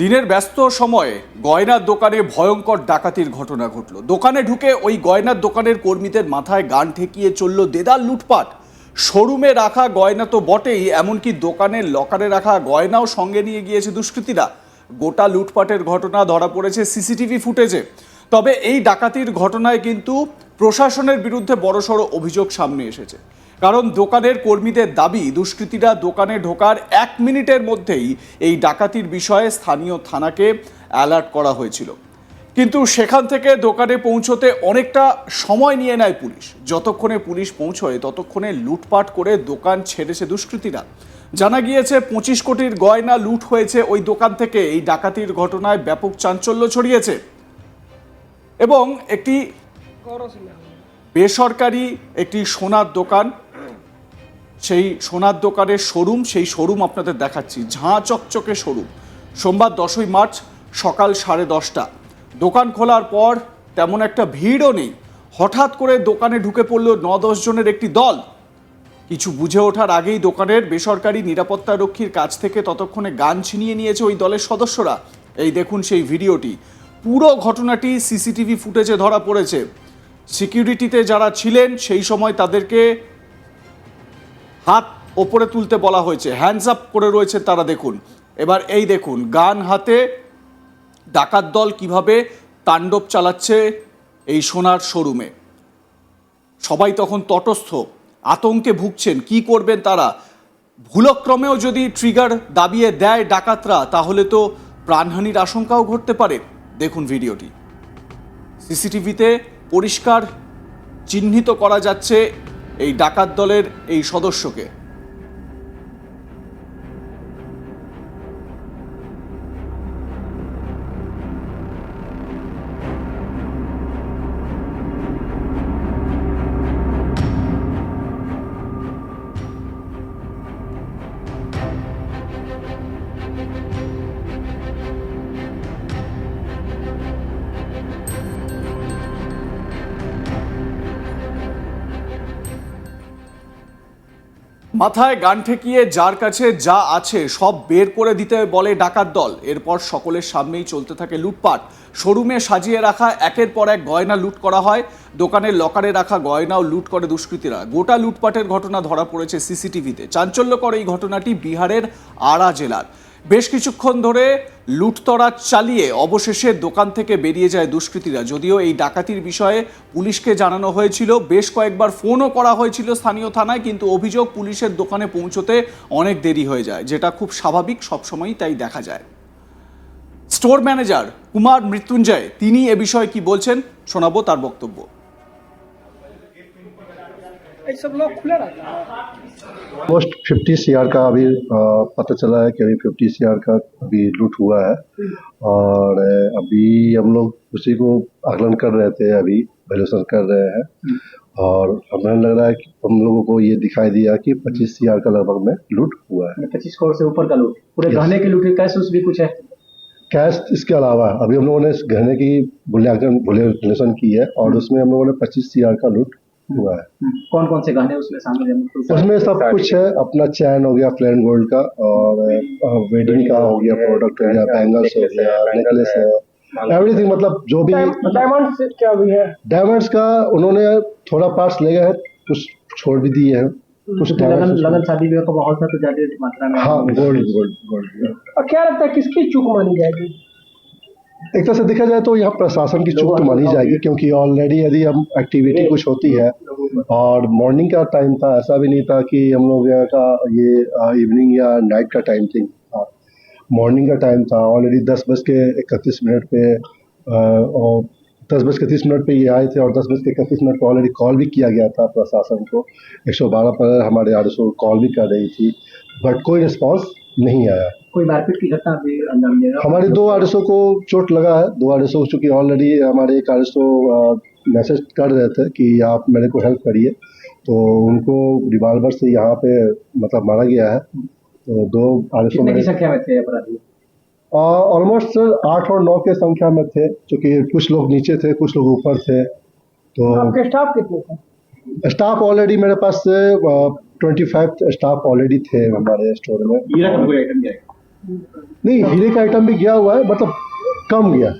দিনের ব্যস্ত সময়ে গয়নার দোকানে ভয়ঙ্কর ডাকাতির ঘটনা ঘটল। দোকানে ঢুকে ওই গয়নার দোকানের কর্মীদের মাথায় গান ঠেকিয়ে চলল দেদার লুটপাট। শোরুমে রাখা গয়না তো বটেই, এমনকি দোকানের লকারে রাখা গয়নাও সঙ্গে নিয়ে গিয়েছে দুষ্কৃতীরা। গোটা লুটপাটের ঘটনা ধরা পড়েছে সিসিটিভি ফুটেজে। তবে এই ডাকাতির ঘটনায় কিন্তু প্রশাসনের বিরুদ্ধে বড়সড় অভিযোগ সামনে এসেছে। কারণ দোকানের কর্মীদের দাবি দুষ্কৃতীরা দোকানে ঢোকার এক মিনিটের মধ্যেই এই ডাকাতির বিষয়ে স্থানীয় থানাকে অ্যালার্ট করা হয়েছিল। কিন্তু সেখান থেকে দোকানে পৌঁছতে অনেকটা সময় নিয়ে নেয় পুলিশ। যতক্ষণে পুলিশ পৌঁছয় ততক্ষণে লুটপাট করে দোকান ছেড়েছে দুষ্কৃতীরা। জানা গিয়েছে পঁচিশ কোটির গয়না লুট হয়েছে ওই দোকান থেকে। এই ডাকাতির ঘটনায় ব্যাপক চাঞ্চল্য ছড়িয়েছে। এবং একটি বেসরকারি একটি সোনার দোকান সেই সোনার দোকানের শোরুম, সেই শোরুম আপনাদের দেখাচ্ছি। ঝাঁ চকচকে শোরুম। সোমবার দশই মার্চ সকাল সাড়ে দশটা। দোকান খোলার পর তেমন একটা ভিড়ও নেই। হঠাৎ করে দোকানে ঢুকে পড়ল ন দশ জনের একটি দল। কিছু বুঝে ওঠার আগেই দোকানের বেসরকারি নিরাপত্তা রক্ষীর কাছ থেকে ততক্ষণে গান ছিনিয়ে নিয়েছে ওই দলের সদস্যরা। এই দেখুন সেই ভিডিওটি। পুরো ঘটনাটি সিসিটিভি ফুটেজে ধরা পড়েছে। সিকিউরিটিতে যারা ছিলেন, সেই সময় তাদেরকে হাত ওপরে তুলতে বলা হয়েছে। হ্যান্ডস আপ করে রয়েছে তারা, দেখুন। এবার এই দেখুন, গান হাতে ডাকাত দল কীভাবে তাণ্ডব চালাচ্ছে এই সোনার শোরুমে। সবাই তখন তটস্থ, আতঙ্কে ভুগছেন, কি করবেন তারা? ভুলক্রমেও যদি ট্রিগার দাবিয়ে দেয় ডাকাতরা, তাহলে তো প্রাণহানির আশঙ্কাও ঘটতে পারে। দেখুন ভিডিওটি। সিসিটিভিতে পরিষ্কার চিহ্নিত করা যাচ্ছে এই ডাকাত দলের এই সদস্যকে। মাথায় গান ঠেকিয়ে যার কাছে যা আছে সব বের করে দিতে বলে ডাকাত দল। এরপর সকলের সামনেই চলতে থাকে লুটপাট। শোরুমে সাজিয়ে রাখা একের পর এক গয়না লুট করা হয়। দোকানের লকারে রাখা গয়নাও লুট করে দুষ্কৃতীরা। গোটা লুটপাটের ঘটনা ধরা পড়েছে সিসিটিভিতে। চাঞ্চল্যকর এই ঘটনাটি বিহারের আড়া জেলার। বেশ কিছুক্ষণ ধরে লুটতরা চালিয়ে অবশেষে দোকান থেকে বেরিয়ে যায় দুষ্কৃতীরা। যদিও এই ডাকাতির বিষয়ে পুলিশকে জানানো হয়েছিল, বেশ কয়েকবার ফোনও করা হয়েছিল স্থানীয় থানায়, কিন্তু অভিযোগ পুলিশের দোকানে পৌঁছতে অনেক দেরি হয়ে যায়, যেটা খুব স্বাভাবিক, সবসময়ই তাই দেখা যায়। স্টোর ম্যানেজার কুমার মৃত্যুঞ্জয়, তিনি এ বিষয়ে কি বলছেন, শোনাবো তার বক্তব্য। सब लोग खुले रहता है। ऑलमोस्ट फिफ्टी सी का अभी पता चला है कि अभी फिफ्टी सी का अभी लूट हुआ है। और अभी हम लोग उसी को आकलन कर रहे थे अभी वैल्यूशन कर रहे हैं। और हमें लग रहा है कि हम लोगों को ये दिखाई दिया कि पच्चीस सी का लगभग में लूट हुआ है। पच्चीस करोड़ से ऊपर का लूट पूरे गहने के लूट कैश उस भी कुछ है? कैश इसके अलावा अभी हम लोगों ने इस गहने की मूल्यांकन मूल्यांकन की है। और उसमें हम लोगों ने पच्चीस सी का लूट हुआ है। कौन कौन से गाने उसमें शामिल है? उसमें सब कुछ है। अपना चैन हो गया फ्लैन गोल्ड का और वेडिंग का हो गया प्रोडक्ट हो गया बैंगल्स हो गया नेकलेस है एवरीथिंग मतलब जो भी डायमंड क्या भी है? डायमंड्स का उन्होंने थोड़ा पार्ट्स ले गए हैं कुछ छोड़ भी दिए हैं। कुछ लगन लगन शादी विवाह का माहौल था तो ज़्यादा मात्रा में हाँ गोल्ड गोल्ड गोल्ड और क्या लगता है किसकी चूक मानी जाएगी? एक तरह से देखा जाए तो यहाँ प्रशासन की चूक मानी जाएगी, क्योंकि ऑलरेडी यदि हम एक्टिविटी कुछ होती है, और मॉर्निंग का टाइम था, ऐसा भी नहीं था कि हम लोग का ये इवनिंग या नाइट का टाइम थी। मॉर्निंग का टाइम था ऑलरेडी दस बज के इकतीस मिनट पे और दस बज के तीस मिनट पे ये आए थे, और दस बज के इकतीस मिनट पे ऑलरेडी कॉल भी किया गया था प्रशासन को। एक सौ बारह पर हमारे आर कॉल भी कर रही थी बट कोई रिस्पॉन्स नहीं आया। कोई मारपीट की घटना भी अंजाम दे हमारे दो आरएसओ को चोट लगा है। दो आरएसओ चूँकि ऑलरेडी हमारे एक आरएसओ मैसेज कर रहे थे कि आप मेरे को हेल्प करिए। तो उनको रिवाल्वर से यहाँ पे मतलब मारा गया है। तो दो आरएसओ कितने की संख्या में थे अपराधी? ऑलमोस्ट आठ और नौ के संख्या में थे क्योंकि कुछ लोग नीचे थे कुछ लोग ऊपर थे। तो आपके स्टाफ कितने थे? स्टाफ ऑलरेडी मेरे पास ट्वेंटी फाइव स्टाफ ऑलरेडी थे हमारे स्टोर में ये रकम कोई आइटम जाएगा नहीं हीरे का आइटम भी गया हुआ है मतलब कम गया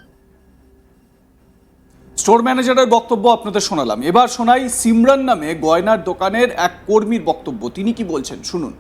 স্টোর ম্যানেজারের বক্তব্য আপনাদের শোনালাম এবার শোনাই সিমরান নামে গয়নার দোকানের এক কর্মীর বক্তব্য তিনি কি বলছেন শুনুন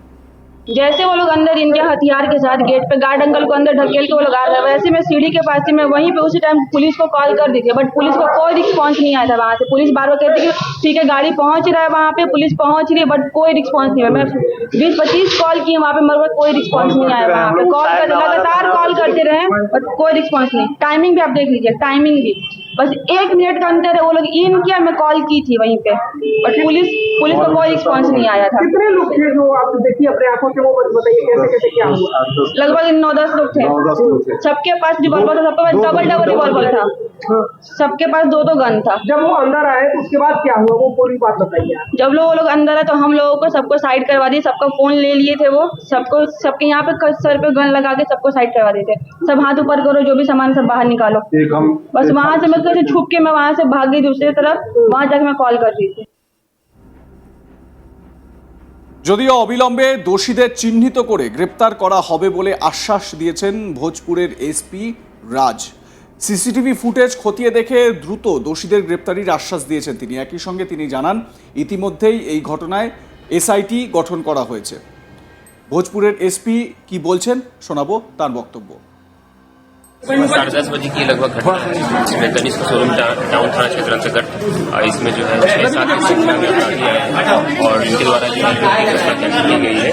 जैसे वो लोग अंदर इनके हथियार के साथ गेट पे गार्ड अंकल को अंदर ढकेल के वो लोग आ रहे वैसे मैं सीढ़ी के पास थी, मैं वहीं पे उसी टाइम पुलिस को कॉल कर दी थी बट पुलिस को कोई रिस्पॉन्स नहीं आया था वहाँ से। पुलिस बार बार कहती कि, ठीक है, गाड़ी पहुँच रहा है वहाँ पे, पुलिस पहुँच रही है बट कोई रिस्पॉन्स नहीं है मैं बीस पच्चीस कॉल किए वहाँ पे, मगर कोई रिस्पॉन्स नहीं आया वहाँ पे। कॉल कर, लगातार कॉल करते रहे बट कोई रिस्पॉन्स नहीं। टाइमिंग भी आप देख लीजिए टाइमिंग भी। बस एक मिनट का अंतर है वो लोग इन किया मैं कॉल की थी वहीं पे बट पुलिस पुलिस को कोई रिस्पॉन्स नहीं आया था। कितने लोग थे जो आप देखिए अपने आँखों से वो बताइए कैसे कैसे क्या हुआ? लगभग नौ दस लोग थे। सबके पास रिवॉल्वर था सबके पास डबल डबल रिवॉल्वर था। सबके पास दो दो गन था। जब वो अंदर आए तो उसके बाद क्या हुआ? वो पूरी बात बताइए जब लोग वो लोग अंदर आए तो हम लोगों को सबको साइड करवा दिए सबका फ़ोन ले लिए थे वो सबको सबके यहाँ पे सर पे गन लगा के सबको साइड करवा दिए थे। सब हाथ ऊपर करो जो भी सामान सब बाहर निकालो। बस वहाँ से मैं कैसे छुप के मैं वहां से भाग गई दूसरी तरफ वहां जाके मैं कॉल कर रही थी যদিও অবিলম্বে দোষীদের চিহ্নিত করে গ্রেপ্তার করা হবে বলে আশ্বাস দিয়েছেন ভোজপুরের এসপি রাজ সিসিটিভি ফুটেজ খতিয়ে দেখে দ্রুত দোষীদের গ্রেপ্তারির আশ্বাস দিয়েছেন তিনি একই সঙ্গে তিনি জানান ইতিমধ্যেই এই ঘটনায় এসআইটি গঠন করা হয়েছে ভোজপুরের এসপি কি বলছেন শোনাবো তার বক্তব্য साढ़े दस बजे की लगभग घटना है। इसमें तनिष्क शोरूम टाउन थाना क्षेत्र अंतर्गत इसमें जो है छह सात की संख्या में अपराधी आए और इनके द्वारा जो है घटना कैंसिल की गई है।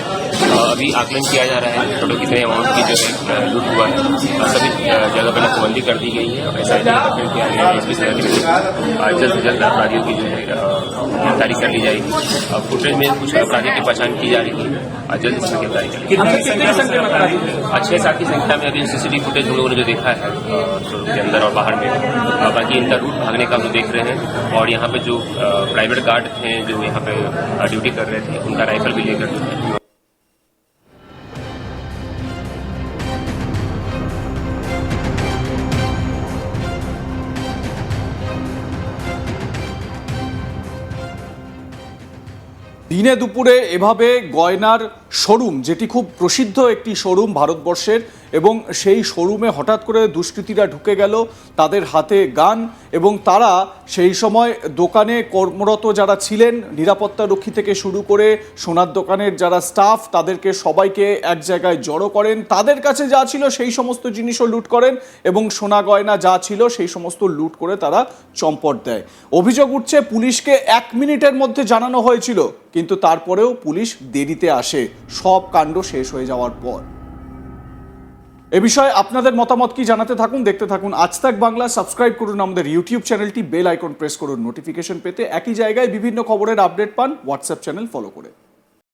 अभी आकलन किया जा रहा है टोटल कितने अमाउंट की जो है लूट हुआ है। सभी जगह पर नाकाबंदी कर दी गई है। और टी किया गया है इसकी आज जल्द से जल्द अपराधियों की जो है गिरफ्तारी कर ली जाएगी। अ, फुटेज में कुछ अपराधियों की पहचान की जा रही है। और जल्द इसमें गिरफ्तारी कर ली जाएगी। छह सात की संख्या में अभी सीसीटीवी फुटेज हम लोगों ने जो देखा है शोरूम के अंदर और बाहर में। बाकी इनका रूट भागने का हम लोग देख रहे हैं। और यहाँ पे जो प्राइवेट गार्ड हैं जो यहाँ पे ड्यूटी कर रहे थे उनका राइफल भी लेकर দিনে দুপুরে এভাবে গয়নার শোরুম, যেটি খুব প্রসিদ্ধ একটি শোরুম ভারতবর্ষের এবং সেই শোরুমে হঠাৎ করে দুষ্কৃতীরা ঢুকে গেল তাদের হাতে গান এবং তারা সেই সময় দোকানে কর্মরত যারা ছিলেন, নিরাপত্তা রক্ষী থেকে শুরু করে সোনার দোকানের যারা স্টাফ, তাদেরকে সবাইকে এক জায়গায় জড়ো করেন। তাদের কাছে যা ছিল সেই সমস্ত জিনিসও লুট করেন এবং সোনা গয়না যা ছিল সেই সমস্ত লুট করে তারা চম্পট দেয়। অভিযোগ উঠছে পুলিশকে এক মিনিটের মধ্যে জানানো হয়েছিল, কিন্তু তারপরেও পুলিশ দেরিতে আসে। সব কাণ্ড শেষ হয়ে যাওয়ার পর। এ বিষয়ে আপনাদের মতামত কি জানাতে থাকুন, দেখতে থাকুন। আজ তাক বাংলা, সাবস্ক্রাইব করুন আমাদের ইউটিউব চ্যানেলটি, বেল আইকন প্রেস করুন। নোটিফিকেশন পেতে একই জায়গায় বিভিন্ন খবরের আপডেট পান। হোয়াটসঅ্যাপ চ্যানেল ফলো করে।